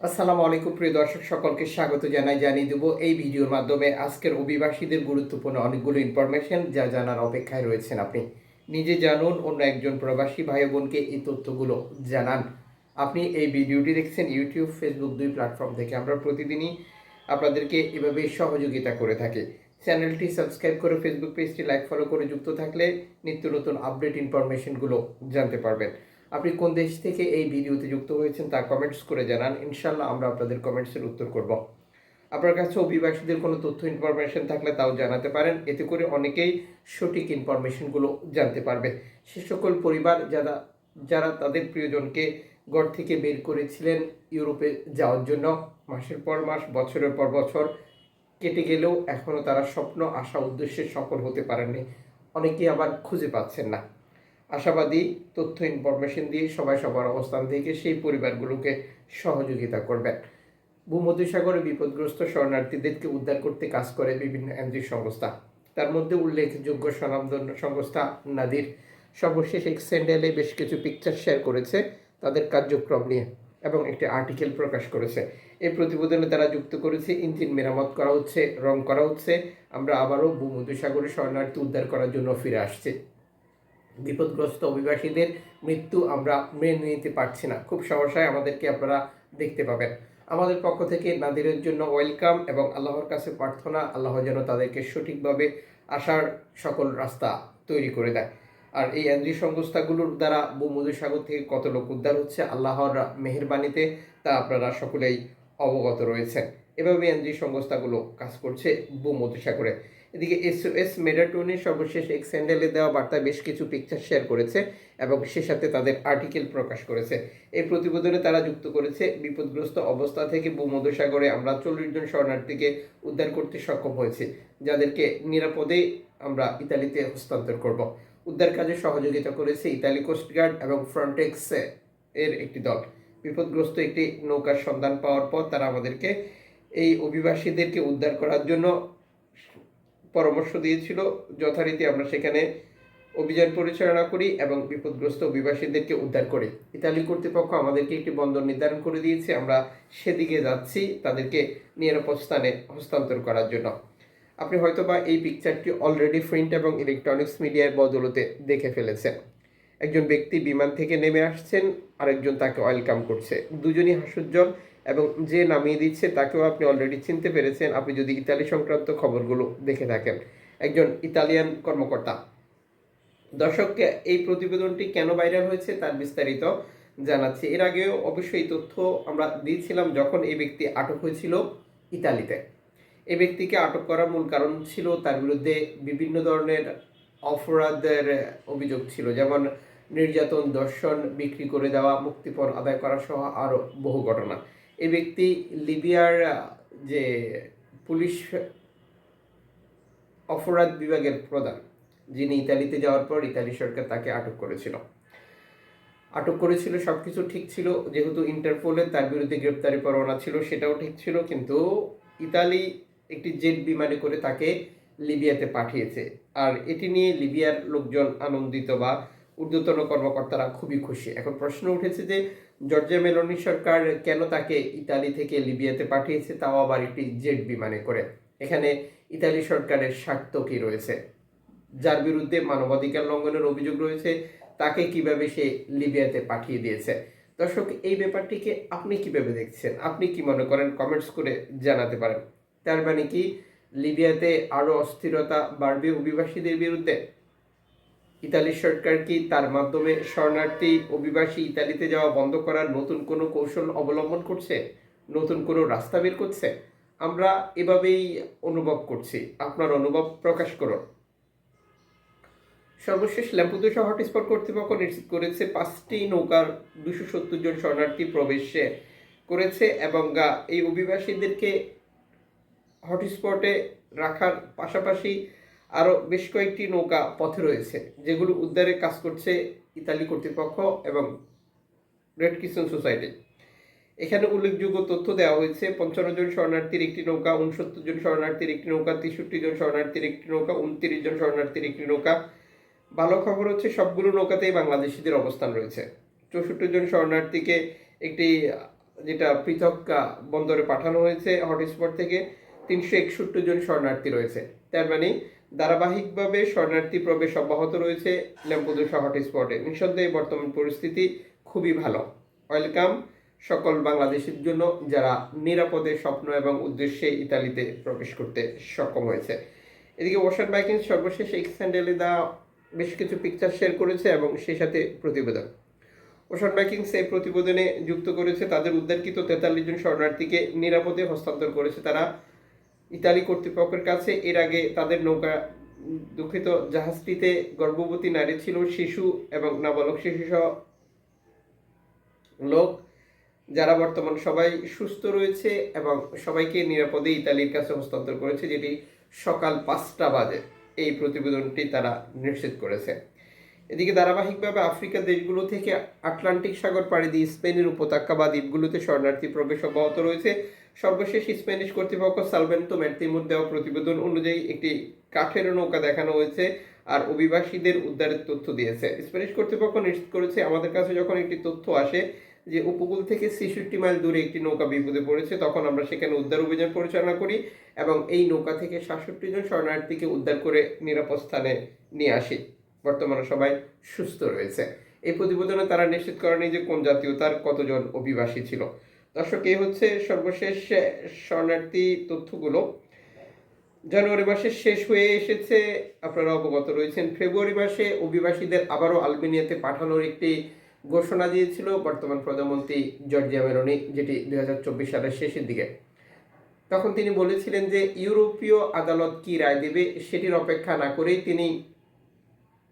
আসসালামু আলাইকুম, প্রিয় দর্শক, সকলকে স্বাগত জানাই, জানিয়ে দেবো এই ভিডিওর মাধ্যমে। আজকের অভিবাসীদের গুরুত্বপূর্ণ অনেকগুলো ইনফরমেশন যা জানার অপেক্ষায় রয়েছেন আপনি। নিজে জানুন, অন্য একজন প্রবাসী ভাই বোনকে এই তথ্যগুলো জানান। আপনি এই ভিডিওটি দেখছেন ইউটিউব, ফেসবুক দুই প্ল্যাটফর্ম থেকে। আমরা প্রতিদিনই আপনাদেরকে এভাবে সহযোগিতা করে থাকি। চ্যানেলটি সাবস্ক্রাইব করে ফেসবুক পেজটি লাইক ফলো করে যুক্ত থাকলে নিত্য নতুন আপডেট ইনফরমেশনগুলো জানতে পারবেন। আপনি কোন দেশ থেকে এই ভিডিওতে যুক্ত হয়েছেন তা কমেন্টস করে জানান। ইনশাল্লাহ আমরা আপনাদের কমেন্টসের উত্তর করব। আপনার কাছে অভিবাসীদের কোনো তথ্য ইনফরমেশন থাকলে তাও জানাতে পারেন। এতে করে অনেকেই সঠিক ইনফরমেশনগুলো জানতে পারবে। সে সকল পরিবার যারা যারা তাদের প্রিয়জনকে ঘর থেকে বের করেছিলেন ইউরোপে যাওয়ার জন্য, মাসের পর মাস, বছরের পর বছর কেটে গেলেও এখনও তারা স্বপ্ন, আশা, উদ্দেশ্যে সফল হতে পারেননি। অনেকেই আবার খুঁজে পাচ্ছেন না। আশাবাদী, তথ্য ইনফরমেশন দিয়ে সবাই সবার অবস্থান থেকে সেই পরিবারগুলোকে সহযোগিতা করবেন ভূমধ্যসাগরে বিপদগ্রস্ত শরণার্থীদেরকে উদ্ধার করতে কাজ করে বিভিন্ন এনজি সংস্থা। তার মধ্যে উল্লেখযোগ্য স্বনামধন্য সংস্থা নাদির সর্বশেষ এক স্যান্ডেলে বেশ কিছু পিকচার শেয়ার করেছে তাদের কার্যক্রম নিয়ে এবং একটি আর্টিকেল প্রকাশ করেছে। এই প্রতিবেদনে তারা যুক্ত করেছে, ইঞ্জিন মেরামত করা হচ্ছে, রং করা হচ্ছে, আমরা আবারও ভূমধ্যসাগরে শরণার্থী উদ্ধার করার জন্য ফিরে আসছি। বিপদগ্রস্ত অভিবাসীদের মৃত্যু আমরা মেনে নিতে পারছি না। খুব সমস্যায় আমাদেরকে আপনারা দেখতে পাবেন। আমাদের পক্ষ থেকে নাদিরের জন্য ওয়েলকাম এবং আল্লাহর কাছে প্রার্থনা, আল্লাহ যেন তাদেরকে সঠিকভাবে আসার সকল রাস্তা তৈরি করে দেয়। আর এই এনজি সংস্থাগুলোর দ্বারা ভূমধ্যসাগর থেকে কত লোক উদ্ধার হচ্ছে, আল্লাহর মেহেরবানিতে তা আপনারা সকলেই অবগত রয়েছেন। এভাবে এনজি সংস্থাগুলো কাজ করছে ভূমধ্যসাগরে। এদিকে এস এস মেডাটোনের সর্বশেষ এক স্যান্ডেলে দেওয়া বার্তায় বেশ কিছু পিকচার শেয়ার করেছে এবং সে সাথে তাদের আর্টিকেল প্রকাশ করেছে। এই প্রতিবেদনে তারা যুক্ত করেছে, বিপদগ্রস্ত অবস্থা থেকে ভূমধ্যসাগরে আমরা চল্লিশ জন শরণার্থীকে উদ্ধার করতে সক্ষম হয়েছি, যাদেরকে নিরাপদে আমরা ইতালিতে হস্তান্তর করব। উদ্ধার কাজে সহযোগিতা করেছে ইতালি কোস্টগার্ড এবং ফ্রন্টেক্স এর একটি দল। বিপদগ্রস্ত একটি নৌকার সন্ধান পাওয়ার পর তারা আমাদেরকে এই অভিবাসীদেরকে উদ্ধার করার জন্য পরামর্শ দিয়েছিল। যথারীতি আমরা সেখানে অভিযান পরিচালনা করি এবং বিপদগ্রস্ত অভিবাসীদেরকে উদ্ধার করি। ইতালি কর্তৃপক্ষ আমাদেরকে একটি বন্দর নির্ধারণ করে দিয়েছে। আমরা সেদিকে যাচ্ছি তাদেরকে নিরাপদ স্থানে হস্তান্তর করার জন্য। আপনি হয়তোবা এই পিকচারটি অলরেডি প্রিন্ট এবং ইলেকট্রনিক্স মিডিয়ার বদলতে দেখে ফেলেছেন। একজন ব্যক্তি বিমান থেকে নেমে আসছেন, আরেকজন তাকে ওয়েলকাম করছে। দুজনই হাস্যোজ্জ্বল। এবং যে নামিয়ে দিচ্ছে তাকেও আপনি অলরেডি চিনতে পেরেছেন। আপনি যদি ইতালি সংক্রান্ত খবরগুলো দেখে থাকেন। একজন ইতালিয়ান কর্মকর্তা। দর্শককে এই প্রতিবেদনটি কেন ভাইরাল হয়েছে তার বিস্তারিত জানাচ্ছি। এর আগেও অবশ্যই এই তথ্য আমরা দিয়েছিলাম যখন এই ব্যক্তি আটক হয়েছিল ইতালিতে। এই ব্যক্তিকে আটক করার মূল কারণ ছিল তার বিরুদ্ধে বিভিন্ন ধরনের অপরাধের অভিযোগ ছিল। যেমন নির্যাতন দর্শন বিক্রি করে দেওয়া, মুক্তিপণ আদায় করা সহ আরও বহু ঘটনা। এই ব্যক্তি লিবিয়ার যে পুলিশ অপরাধ বিভাগের প্রধান, যিনি ইতালিতে যাওয়ার পর ইতালি সরকার তাকে আটক করেছিল। আটক করেছিল সব কিছু ঠিক ছিল, যেহেতু ইন্টারপোলে তার বিরুদ্ধে গ্রেপ্তারি পরোয়ানা ছিল, সেটাও ঠিক ছিল, কিন্তু ইতালি একটি জেট বিমানে করে তাকে লিবিয়াতে পাঠিয়েছে। আর এটি নিয়ে লিবিয়ার লোকজন আনন্দিত বা ঊর্ধ্বতন কর্মকর্তারা খুবই খুশি। এখন প্রশ্ন উঠেছে যে, জর্জিয়া মেলোনি সরকার কেন তাকে ইতালি থেকে লিবিয়াতে পাঠিয়েছে? তাও আবার একটি জেট বিমানে করে। এখানে ইতালি সরকারের স্বার্থ কি রয়েছে? যার বিরুদ্ধে মানবাধিকার লঙ্ঘনের অভিযোগ রয়েছে, তাকে কীভাবে সে লিবিয়াতে পাঠিয়ে দিয়েছে? দর্শক, এই ব্যাপারটিকে আপনি কীভাবে দেখছেন? আপনি কি মনে করেন? কমেন্টস করে জানাতে পারেন। তার মানে কি, লিবিয়াতে আরও অস্থিরতা বাড়বে অভিবাসীদের বিরুদ্ধে? ইতালি সরকার কি তার মাধ্যমে শরণার্থী অভিবাসী ইতালিতে যাওয়া বন্ধ করার নতুন কোনো কৌশল অবলম্বন করছে? নতুন কোনো রাস্তা বের করছে? আমরা এভাবেই অনুভব করছি। আপনার অনুভব প্রকাশ করুন। সর্বশেষ ল্যাম্পুদোসা হটস্পট কর্তৃপক্ষ নিশ্চিত করেছে পাঁচটি নৌকার দুশো সত্তর জন শরণার্থী প্রবেশে করেছে এবং এই অভিবাসীদেরকে হটস্পটে রাখার পাশাপাশি আরও বেশ কয়েকটি নৌকা পথে রয়েছে, যেগুলো উদ্ধারে কাজ করছে ইতালি কর্তৃপক্ষ এবং রেড কিচেন সোসাইটি। এখানে উল্লেখযোগ্য তথ্য দেওয়া হয়েছে, পঞ্চান্ন জন শরণার্থীর একটি নৌকা, উনসত্তর জন শরণার্থীর একটি নৌকা, তেষট্টি জন শরণার্থীর একটি নৌকা, উনত্রিশ জন শরণার্থীর একটি নৌকা। ভালো খবর হচ্ছে, সবগুলো নৌকাতেই বাংলাদেশিদের অবস্থান রয়েছে। চৌষট্টি জন শরণার্থীকে একটি, যেটা পৃথক বন্দরে পাঠানো হয়েছে হটস্পট থেকে। তিনশো একষট্টি জন শরণার্থী রয়েছে। তার মানে ধারাবাহিকভাবে শরণার্থী প্রবেশ অব্যাহত রয়েছে ল্যাম্পুদোসা হটস্পটে নিঃসন্দেহে বর্তমান পরিস্থিতি খুবই ভালো। ওয়েলকাম সকল বাংলাদেশের জন্য যারা নিরাপদে স্বপ্ন এবং উদ্দেশ্যে ইতালিতে প্রবেশ করতে সক্ষম হয়েছে। এদিকে ওশান বাইকিং সর্বশেষ এক্স হ্যান্ডেলে দা বেশ কিছু পিকচার শেয়ার করেছে এবং সেই সাথে প্রতিবেদন। ওশান বাইকিংস এই প্রতিবেদনে যুক্ত করেছে, তাদের উদ্ধারকৃত তেতাল্লিশ জন শরণার্থীকে নিরাপদে হস্তান্তর করেছে তারা। ইতালি কর্তৃপক্ষের কাছে এর আগে তাদের নৌকা দুঃখিত, জাহাজটিতে গর্ভবতী নারী ছিল, শিশু এবং নাবালক শিশু সহ লোক। যারা বর্তমান সবাই সুস্থ রয়েছে এবং সবাইকে নিরাপদে ইতালির কাছে হস্তান্তর করেছে, যেটি সকাল পাঁচটা বাজে। এই প্রতিবেদনটি তারা নিশ্চিত করেছে। এদিকে ধারাবাহিকভাবে আফ্রিকার দেশগুলো থেকে আটলান্টিক সাগর পাড়ি দিয়ে স্পেনের উপত্যকা বা দ্বীপগুলোতে শরণার্থী প্রবেশ অব্যাহত রয়েছে। সর্বশেষ স্প্যানিশ কর্তৃপক্ষ সালভেন্তো ম্যার্তিমুর দেওয়া প্রতিবেদন অনুযায়ী একটি কাঠের নৌকা দেখানো হয়েছে আর অভিবাসীদের উদ্ধারের তথ্য দিয়েছে। স্প্যানিশ কর্তৃপক্ষ নিশ্চিত করেছে, আমাদের কাছে যখন একটি তথ্য আসে যে উপকূল থেকে ছেষট্টি মাইল দূরে একটি নৌকা বিপদে পড়েছে, তখন আমরা সেখানে উদ্ধার অভিযান পরিচালনা করি এবং এই নৌকা থেকে সাতষট্টি জন শরণার্থীকে উদ্ধার করে নিরাপদ স্থানে নিয়ে আসি। বর্তমানে সবাই সুস্থ রয়েছে। এই প্রতিবেদনে তারা নিশ্চিত করেনি যে কোন জাতীয়তার কতজন অভিবাসী ছিল। দর্শক, এই হচ্ছে সর্বশেষ শরণার্থী তথ্যগুলো। জানুয়ারি মাসের শেষ হয়ে এসেছে, আপনারা অবগত রয়েছেন। ফেব্রুয়ারি মাসে অভিবাসীদের আবারও আলবেনিয়াতে পাঠানোর একটি ঘোষণা দিয়েছিল বর্তমান প্রধানমন্ত্রী জর্জিয়া মেলোনি, যেটি দুই হাজার চব্বিশ সালের শেষের দিকে। তখন তিনি বলেছিলেন যে ইউরোপীয় আদালত কি রায় দেবে সেটির অপেক্ষা না করেই তিনি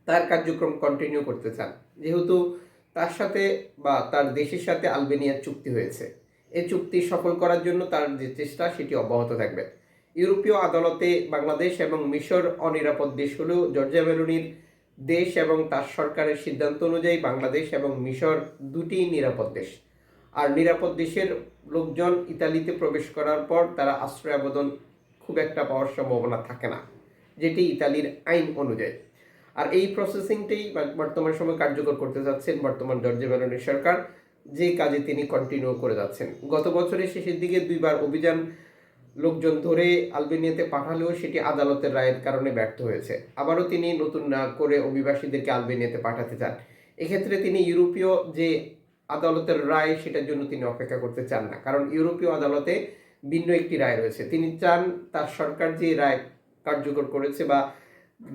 তার কার্যক্রম কন্টিনিউ করতে চান। যেহেতু তার সাথে বা তার দেশের সাথে আলবেনিয়ার চুক্তি হয়েছে। এই চুক্তি সফল করার জন্য তার যে চেষ্টা, সেটি অব্যাহত থাকবে। ইউরোপীয় আদালতে বাংলাদেশ এবং মিশর অনিরাপদ দেশ হলেও জর্জিয়া মেলোনির দেশ এবং তার সরকারের সিদ্ধান্ত অনুযায়ী বাংলাদেশ এবং মিশর দুটি নিরাপদ দেশ। আর নিরাপদ দেশের লোকজন ইতালিতে প্রবেশ করার পর তারা আশ্রয় আবেদন খুব একটা পাওয়ার সম্ভাবনা থাকে না, যেটি ইতালির আইন অনুযায়ী। আর এই প্রসেসিংটাই বর্তমান সময় কার্যকর করতে যাচ্ছেন বর্তমান জর্জিয়া মেলোনির সরকার, যে কাজে তিনি কন্টিনিউ করে যাচ্ছেন। গত বছরের শেষের দিকে দুইবার অভিযান লোকজন ধরে আলবেনিয়াতে পাঠালেও সেটি আদালতের রায়ের কারণে ব্যর্থ হয়েছে। আবারও তিনি নতুন না করে অভিবাসীদেরকে আলবেনিয়াতে পাঠাতে চান। এক্ষেত্রে তিনি ইউরোপীয় যে আদালতের রায়, সেটার জন্য তিনি অপেক্ষা করতে চান না। কারণ ইউরোপীয় আদালতে ভিন্ন একটি রায় রয়েছে। তিনি চান তার সরকার যে রায় কার্যকর করেছে বা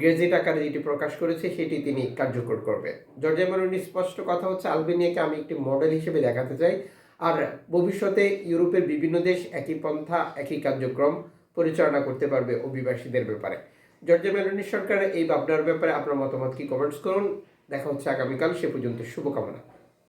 গেজেট আকারে যেটি প্রকাশ করেছে, সেটি তিনি কার্যকর করবে জর্জিয়া মেলোনির স্পষ্ট কথা হচ্ছে, আলবেনিয়াকে আমি একটি মডেল হিসেবে দেখাতে চাই। আর ভবিষ্যতে ইউরোপের বিভিন্ন দেশ একই পন্থা, একই কার্যক্রম পরিচালনা করতে পারবে অভিবাসীদের ব্যাপারে। জর্জিয়া মেলোনির সরকারের এই ভাবনার ব্যাপারে আপনার মতামত কি? কমেন্টস করুন। দেখা হচ্ছে আগামীকাল। সে পর্যন্ত শুভকামনা।